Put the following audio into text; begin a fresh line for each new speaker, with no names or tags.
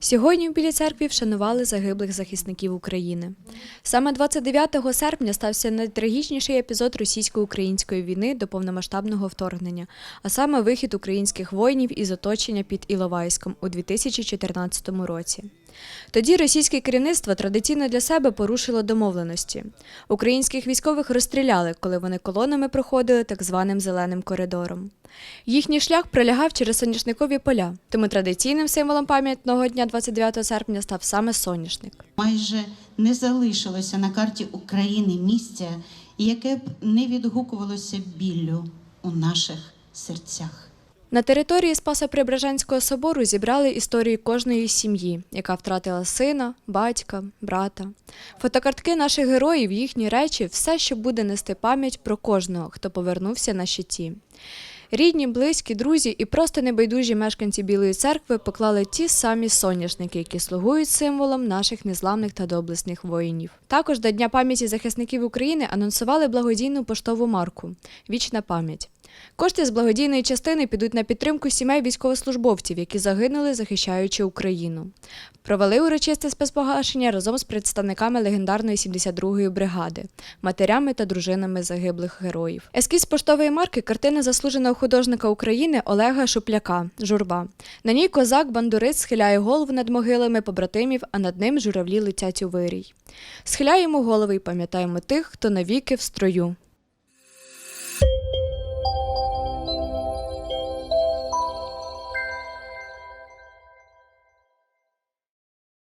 Сьогодні в Білій церкві вшанували загиблих захисників України. Саме 29 серпня стався найтрагічніший епізод російсько-української війни до повномасштабного вторгнення, а саме вихід українських воїнів із оточення під Іловайськом у 2014 році. Тоді російське керівництво традиційно для себе порушило домовленості. Українських військових розстріляли, коли вони колонами проходили так званим зеленим коридором. Їхній шлях пролягав через соняшникові поля, тому традиційним символом пам'ятного дня 29 серпня став саме соняшник.
Майже не залишилося на карті України місця, яке б не відгукувалося біллю у наших серцях.
На території Спаса-Преображенського собору зібрали історії кожної сім'ї, яка втратила сина, батька, брата. Фотокартки наших героїв, їхні речі, все, що буде нести пам'ять про кожного, хто повернувся на щиті. Рідні, близькі, друзі і просто небайдужі мешканці Білої церкви поклали ті самі соняшники, які слугують символом наших незламних та доблесних воїнів. Також до Дня пам'яті захисників України анонсували благодійну поштову марку Вічна пам'ять. Кошти з благодійної частини підуть на підтримку сімей військовослужбовців, які загинули, захищаючи Україну. Провели урочисте спецпогашення разом з представниками легендарної 72-ї бригади, матерями та дружинами загиблих героїв. Ескіз поштової марки картина заслуженого художника України Олега Шупляка Журба. На ній козак бандурист схиляє голову над могилами побратимів, а над ним журавлі летять у вирій. Схиляємо голови і пам'ятаємо тих, хто навіки в строю.